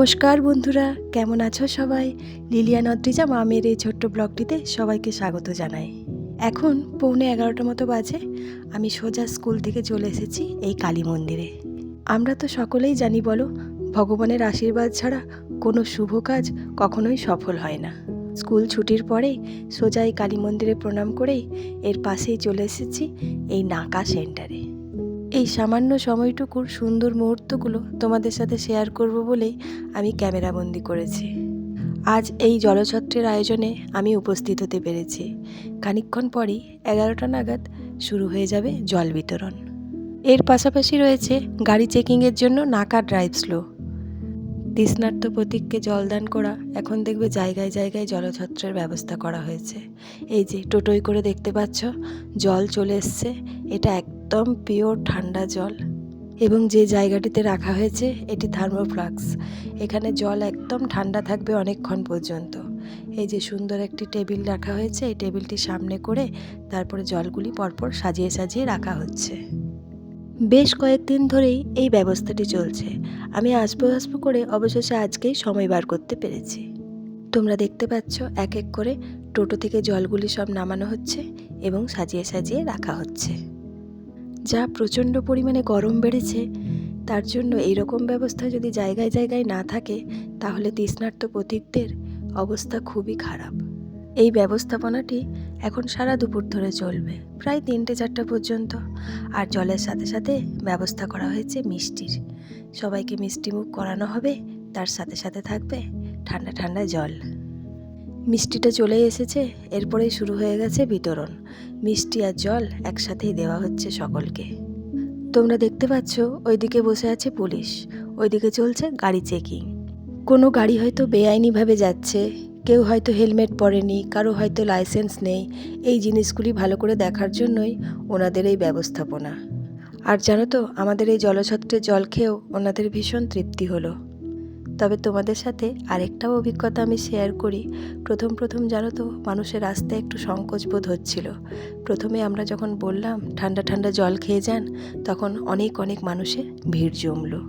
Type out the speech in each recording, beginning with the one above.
নমস্কার বন্ধুরা, কেমন আছো সবাই? লিলিয়া নদ্রিজা মামের এই ছোট্ট ব্লগটিতে সবাইকে স্বাগত জানাই। এখন পৌনে এগারোটা মতো বাজে, আমি সোজা স্কুল থেকে চলে এসেছি এই কালী মন্দিরে। আমরা তো সকলেই জানি বলো, ভগবানের আশীর্বাদ ছাড়া কোনো শুভ কাজ কখনোই সফল হয় না। স্কুল ছুটির পরে সোজা এই কালী মন্দিরে প্রণাম করেই এর পাশেই চলে এসেছি এই নাকা সেন্টারে। এই সামান্য সময়টুকুর সুন্দর মুহূর্তগুলো তোমাদের সাথে শেয়ার করব বলেই আমি ক্যামেরাবন্দি করেছি। আজ এই জলছত্রের আয়োজনে আমি উপস্থিত হতে পেরেছি। খানিকক্ষণ পরই এগারোটা নাগাদ শুরু হয়ে যাবে জল বিতরণ। এর পাশাপাশি রয়েছে গাড়ি চেকিংয়ের জন্য নাকা ড্রাইভ স্লো। তৃষ্ণার্ত প্রতীককে জলদান করা এখন দেখবে জায়গায় জায়গায় জলছত্রের ব্যবস্থা করা হয়েছে। এই যে টোটোই করে দেখতে পাচ্ছ, জল চলে এসছে, এটা একদম পিওর ঠান্ডা জল। এবং যে জায়গাটিতে রাখা হয়েছে, এটি থার্মোফ্লাক্স এখানে জল একদম ঠান্ডা থাকবে অনেকক্ষণ পর্যন্ত। এই যে সুন্দর একটি টেবিল রাখা হয়েছে, এই টেবিলটি সামনে করে তারপরে জলগুলি পরপর সাজিয়ে সাজিয়ে রাখা হচ্ছে। বেশ কয়েকদিন ধরেই এই ব্যবস্থাটি চলছে। আমি আসব আসব করে অবশেষে আজকেই সময় বার করতে পেরেছি। তোমরা দেখতে পাচ্ছ, এক এক করে টোটো থেকে জলগুলি সব নামানো হচ্ছে এবং সাজিয়ে সাজিয়ে রাখা হচ্ছে। যা প্রচণ্ড পরিমাণে গরম বেড়েছে, তার জন্য এইরকম ব্যবস্থা যদি জায়গায় জায়গায় না থাকে, তাহলে তৃষ্ণার্ত প্রতীকদের অবস্থা খুবই খারাপ। এই ব্যবস্থাপনাটি এখন সারা দুপুর ধরে চলবে, প্রায় তিনটে চারটা পর্যন্ত। আর জলের সাথে সাথে ব্যবস্থা করা হয়েছে মিষ্টির। সবাইকে মিষ্টি মুখ করানো হবে, তার সাথে সাথে থাকবে ঠান্ডা ঠান্ডা জল। মিষ্টিটা চলে এসেছে, এরপরেই শুরু হয়ে গেছে বিতরণ। মিষ্টি আর জল একসাথেই দেওয়া হচ্ছে সকলকে। তোমরা দেখতে পাচ্ছ, ওইদিকে বসে আছে পুলিশ। ওইদিকে চলছে গাড়ি চেকিং। কোনো গাড়ি হয়তো বেআইনিভাবে যাচ্ছে, কেউ হয়তো হেলমেট পরেনি, কারও হয়তো লাইসেন্স নেই। এই জিনিসগুলি ভালো করে দেখার জন্যই ওনাদের এই ব্যবস্থাপনা। আর জানো তো, আমাদের এই জলছত্রে জল খেয়েও ওনাদের ভীষণ তৃপ্তি হলো। তবে তোমাদের সাথে আরেকটাও অভিজ্ঞতা আমি শেয়ার করি। প্রথম প্রথম জানো তো, মানুষের রাস্তায় একটু সংকোচ বোধ হচ্ছিল। প্রথমে আমরা যখন বললাম, ঠান্ডা ঠান্ডা জল খেয়ে যান, তখন অনেক অনেক মানুষে ভিড় জমলো।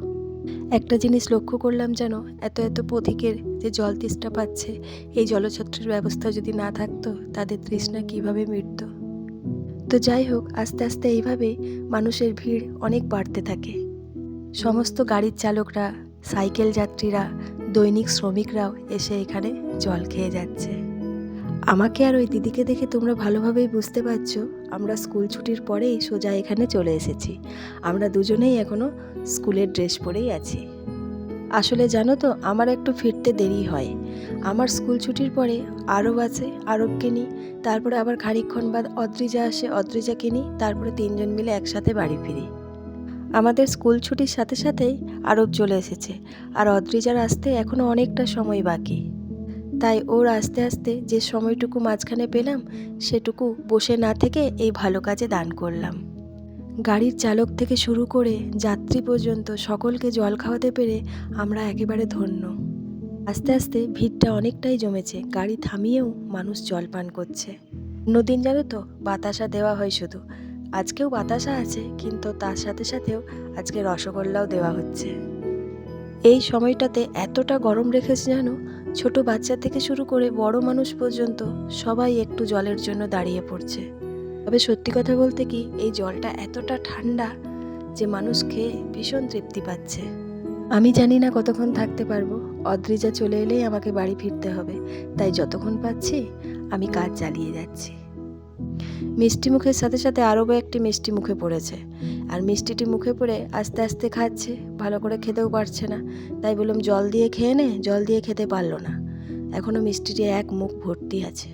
একটা জিনিস লক্ষ্য করলাম যেন, এত এত পথিকের যে জল তৃষ্ণা পাচ্ছে, এই জলছত্রের ব্যবস্থা যদি না থাকতো, তাদের তৃষ্ণা কীভাবে মিটত? তো যাই হোক, আস্তে আস্তে এইভাবে মানুষের ভিড় অনেক বাড়তে থাকে। সমস্ত গাড়ির চালকরা সাইকেল যাত্রীরা, দৈনিক শ্রমিকরাও এসে এখানে জল খেয়ে যাচ্ছে। আমাকে আর ওই দিদিকে দেখে তোমরা ভালোভাবেই বুঝতে পারছ, আমরা স্কুল ছুটির পরেই সোজা এখানে চলে এসেছি। আমরা দুজনেই এখনও স্কুলের ড্রেস পরেই আছি। আসলে জানো তো, আমার একটু ফিরতে দেরি হয়। আমার স্কুল ছুটির পরে আরব আছে, আরবকে নিই, তারপরে আবার খানিকক্ষণ বাদ অদ্রিজা আসে, অদ্রিজাকে নিই, তারপরে তিনজন মিলে একসাথে বাড়ি ফিরি। আমাদের স্কুল ছুটির সাথে সাথেই আরব চলে এসেছে, আর অদ্রিজার আসতে এখনও অনেকটা সময় বাকি। তাই ওর আস্তে আস্তে যে সময়টুকু মাঝখানে পেলাম, সেটুকু বসে না থেকে এই ভালো কাজে দান করলাম। গাড়ির চালক থেকে শুরু করে যাত্রী পর্যন্ত সকলকে জল খাওয়াতে পেরে আমরা একেবারে ধন্য। আস্তে আস্তে ভিড়টা অনেকটাই জমেছে, গাড়ি থামিয়েও মানুষ জল পান করছে। অন্যদিন জানো তো, বাতাসা দেওয়া হয় শুধু আজকেও বাতাসা আছে, কিন্তু তার সাথে সাথেও আজকে রসগোল্লাও দেওয়া হচ্ছে। এই সময়টাতে এতটা গরম রেখেছে যেন ছোট বাচ্চা থেকে শুরু করে বড় মানুষ পর্যন্ত সবাই একটু জলের জন্য দাঁড়িয়ে পড়ছে। তবে সত্যি কথা বলতে কি, এই জলটা এতটা ঠান্ডা যে মানুষ খেয়ে ভীষণ তৃপ্তি পাচ্ছে। আমি জানি না কতক্ষণ থাকতে পারব, অদ্রিজা চলে এলেই আমাকে বাড়ি ফিরতে হবে, তাই যতক্ষণ পাচ্ছি আমি কাজ চালিয়ে যাচ্ছি। মিষ্টি মুখের সাথে সাথে আরও একটি মিষ্টি মুখে পড়েছে। আর মিষ্টিটি মুখে পড়ে আস্তে আস্তে খাচ্ছে, ভালো করে খেতেও পারছে না। তাই বললাম, জল দিয়ে খেয়ে নে, জল দিয়ে খেতে পারল না। এখনও মিষ্টিটি এক মুখ ভর্তি আছে।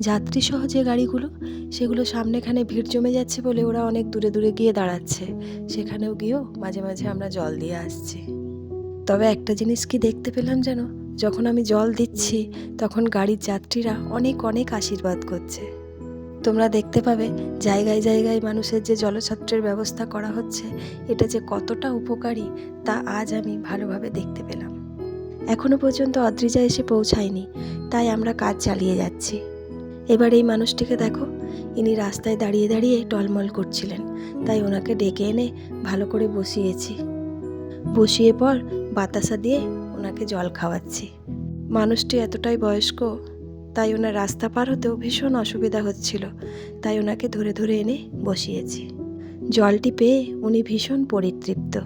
যাত্রী সহ যে গাড়িগুলো, সেগুলো সামনেখানে ভিড় জমে যাচ্ছে বলে ওরা অনেক দূরে দূরে গিয়ে দাঁড়াচ্ছে। সেখানেও গিয়েও মাঝে মাঝে আমরা জল দিয়ে আসছি। তবে একটা জিনিস কি দেখতে পেলাম যেন, যখন আমি জল দিচ্ছি, তখন গাড়ির যাত্রীরা অনেক অনেক আশীর্বাদ করছে। তোমরা দেখতে পাবে জায়গায় জায়গায় মানুষের যে জলছত্রের ব্যবস্থা করা হচ্ছে, এটা যে কতটা উপকারী, তা আজ আমি ভালোভাবে দেখতে পেলাম। এখনও পর্যন্ত অদ্রিজা এসে পৌঁছায়নি, তাই আমরা কাজ চালিয়ে যাচ্ছি। এবার এই মানুষটিকে দেখো, ইনি রাস্তায় দাঁড়িয়ে দাঁড়িয়ে টলমল করছিলেন, তাই ওনাকে ডেকে এনে ভালো করে বসিয়েছি। বসিয়ে পর বাতাসা দিয়ে ওনাকে জল খাওয়াচ্ছি। মানুষটি এতটাই বয়স্ক তাই ওনার রাস্তা পার হতেও ভীষণ অসুবিধা হচ্ছিল। তাই ওনাকে ধরে ধরে এনে বসিয়েছি। জলটি পেয়ে উনি ভীষণ পরিতৃপ্ত।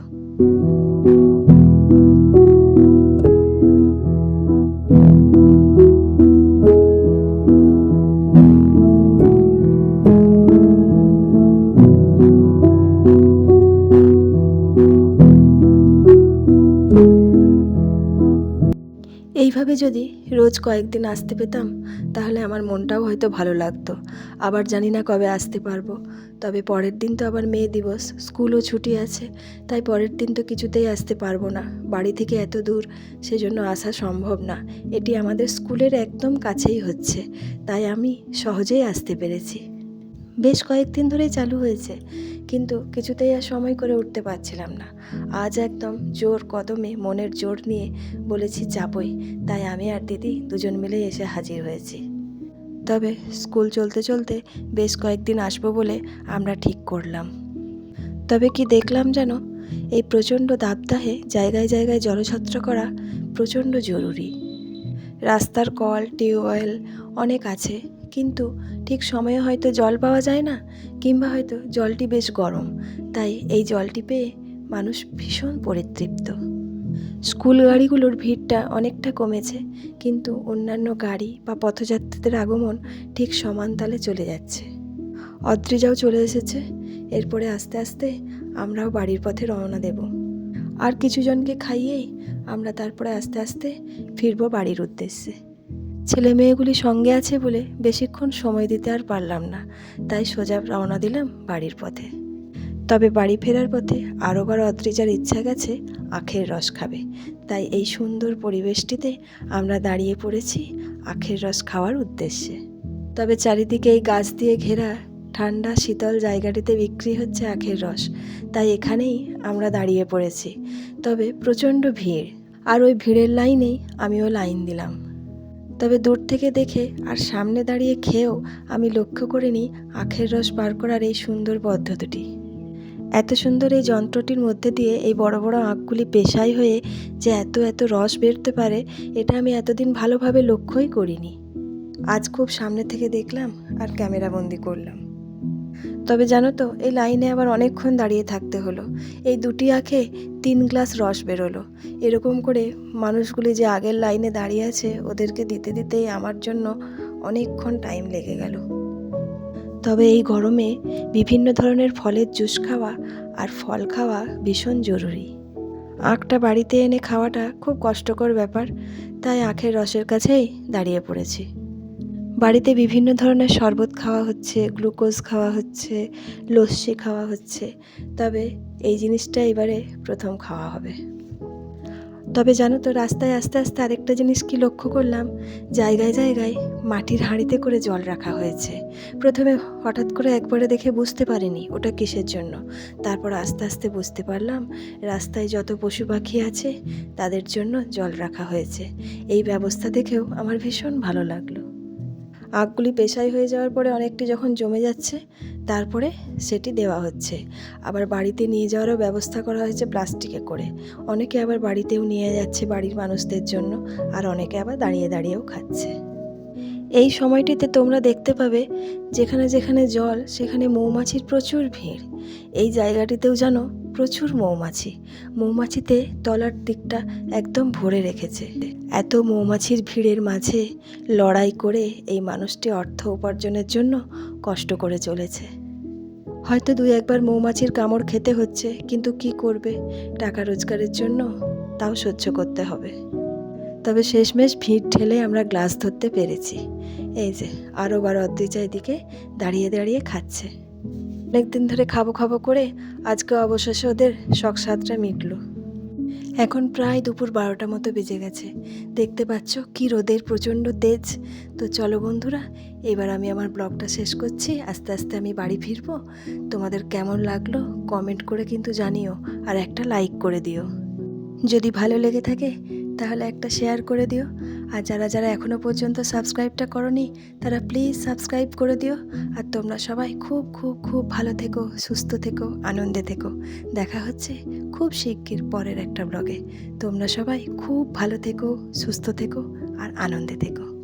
এইভাবে যদি রোজ কয়েকদিন আসতে পেতাম, তাহলে আমার মনটাও হয়তো ভালো লাগতো। আবার জানি না কবে আসতে পারব। তবে পরের দিন তো আবার মেয়ে দিবস, স্কুলও ছুটি আছে, তাই পরের দিন তো কিছুতেই আসতে পারব না। বাড়ি থেকে এত দূর, সেজন্য আসা সম্ভব না। এটি আমাদের স্কুলের একদম কাছেই হচ্ছে, তাই আমি সহজেই আসতে পেরেছি। বেশ কয়েকদিন ধরেই চালু হয়েছে, কিন্তু কিছুতেই আর সময় করে উঠতে পারছিলাম না। আজ একদম জোর কদমে মনের জোর নিয়ে বলেছি, যাবই। তাই আমি আর দিদি দুজন মিলে এসে হাজির হয়েছি। তবে স্কুল চলতে চলতে বেশ কয়েকদিন আসব বলে আমরা ঠিক করলাম। তবে কি দেখলাম যেন, এই প্রচণ্ড দাবদাহে জায়গায় জায়গায় জলছত্র করা প্রচণ্ড জরুরি। রাস্তার কল, টিউবওয়েল অনেক আছে, কিন্তু ঠিক সময়ে হয়তো জল পাওয়া যায় না, কিংবা হয়তো জলটি বেশ গরম। তাই এই জলটি পেয়ে মানুষ ভীষণ পরিতৃপ্ত। স্কুল গাড়িগুলোর ভিড়টা অনেকটা কমেছে, কিন্তু অন্যান্য গাড়ি বা পথযাত্রীদের আগমন ঠিক সমান তালে চলে যাচ্ছে। অদ্রিজাও চলে এসেছে। এরপরে আস্তে আস্তে আমরাও বাড়ির পথে রওনা দেব। আর কিছুজনকে খাইয়েই আমরা তারপরে আস্তে আস্তে ফিরবো বাড়ির উদ্দেশ্যে। ছেলে মেয়েগুলি সঙ্গে আছে বলে বেশিক্ষণ সময় দিতে আর পারলাম না, তাই সোজা রওনা দিলাম বাড়ির পথে। তবে বাড়ি ফেরার পথে আরও আরোবার অদ্রিজার ইচ্ছা গেছে, আখের রস খাবে। তাই এই সুন্দর পরিবেশটিতে আমরা দাঁড়িয়ে পড়েছি আখের রস খাওয়ার উদ্দেশ্যে। তবে চারিদিকে এই গাছ দিয়ে ঘেরা ঠান্ডা শীতল জায়গাটিতে বিক্রি হচ্ছে আখের রস, তাই এখানেই আমরা দাঁড়িয়ে পড়েছি। তবে প্রচণ্ড ভিড়, আর ওই ভিড়ের লাইনেই আমিও লাইন দিলাম। তবে দূর থেকে দেখে আর সামনে দাঁড়িয়ে খেয়েও আমি লক্ষ্য করিনি আখের রস বার করার এই সুন্দর পদ্ধতিটি। এত সুন্দর এই যন্ত্রটির মধ্যে দিয়ে এই বড় বড় আঁকগুলি পেশাই হয়ে যে এত এত রস বেরোতে পারে, এটা আমি এতদিন ভালোভাবে লক্ষ্যই করিনি। আজ খুব সামনে থেকে দেখলাম আর ক্যামেরাবন্দি করলাম। তবে জানো তো, এই লাইনে আবার অনেকক্ষণ দাঁড়িয়ে থাকতে হলো। এই দুটি আখে তিন গ্লাস রস বেরোলো। এরকম করে মানুষগুলি যে আগের লাইনে দাঁড়িয়ে আছে, ওদেরকে দিতে দিতেই আমার জন্য অনেকক্ষণ টাইম লেগে গেল। তবে এই গরমে বিভিন্ন ধরনের ফলের জুস খাওয়া আর ফল খাওয়া ভীষণ জরুরি। আখটা বাড়িতে এনে খাওয়াটা খুব কষ্টকর ব্যাপার, তাই আখের রসের কাছেই দাঁড়িয়ে পড়েছি। বাড়িতে বিভিন্ন ধরনের শরবত খাওয়া হচ্ছে, গ্লুকোজ খাওয়া হচ্ছে, লস্যি খাওয়া হচ্ছে। তবে এই জিনিসটা এবারে প্রথম খাওয়া হবে। তবে জানো তো, রাস্তায় আস্তে আস্তে আরেকটা জিনিস কি লক্ষ্য করলাম? জায়গায় জায়গায় মাটির হাঁড়িতে করে জল রাখা হয়েছে। প্রথমে হঠাৎ করে একবারে দেখে বুঝতে পারিনি ওটা কিসের জন্য। তারপর আস্তে আস্তে বুঝতে পারলাম, রাস্তায় যত পশু পাখি আছে তাদের জন্য জল রাখা হয়েছে। এই ব্যবস্থা দেখেও আমার ভীষণ ভালো লাগল। আখগুলি পেশাই হয়ে যাওয়ার পরে অনেকটি যখন জমে যাচ্ছে, তারপরে সেটি দেওয়া হচ্ছে। আবার বাড়িতে নিয়ে যাওয়ারও ব্যবস্থা করা হয়েছে প্লাস্টিকে করে। অনেকে আবার বাড়িতেও নিয়ে যাচ্ছে বাড়ির মানুষদের জন্য, আর অনেকে আবার দাঁড়িয়ে দাঁড়িয়েও খাচ্ছে। এই সময়টিতে তোমরা দেখতে পাবে যেখানে যেখানে জল, সেখানে মৌমাছির প্রচুর ভিড়। এই জায়গাটিতেও যেন প্রচুর মৌমাছি। মৌমাছিতে তলার দিকটা একদম ভরে রেখেছে। এত মৌমাছির ভিড়ের মাঝে লড়াই করে এই মানুষটি অর্থ উপার্জনের জন্য কষ্ট করে চলেছে। হয়তো দুই একবার মৌমাছির কামড় খেতে হচ্ছে, কিন্তু কি করবে? টাকা রোজগারের জন্য তাও সহ্য করতে হবে। তবে শেষমেশ ভিড় ঠেলে আমরা গ্লাস ধরতে পেরেছি। এই যে আরও বার অদ্রিজা এদিকে দাঁড়িয়ে দাঁড়িয়ে খাচ্ছে। অনেকদিন ধরে খাব খাব করে আজকে অবশেষে ওদের শখ সাতটা মিটলো। এখন প্রায় দুপুর বারোটা মতো বেজে গেছে। দেখতে পাচ্ছ কি রোদের প্রচণ্ড তেজ। তো চলো বন্ধুরা, এবার আমি আমার ব্লগটা শেষ করছি। আস্তে আস্তে আমি বাড়ি ফিরবো। তোমাদের কেমন লাগল কমেন্ট করে কিন্তু জানিও আর একটা লাইক করে দিও। যদি ভালো লেগে থাকে তাহলে একটা শেয়ার করে দিও। আর যারা যারা এখনও পর্যন্ত সাবস্ক্রাইবটা করনি, তারা প্লিজ সাবস্ক্রাইব করে দিও। আর তোমরা সবাই খুব খুব খুব ভালো থেকো, সুস্থ থেকো, আনন্দে থেকো। দেখা হচ্ছে খুব শিগগির পরের একটা ব্লগে তোমরা সবাই খুব ভালো থেকো, সুস্থ থেকো, আর আনন্দে থেকো।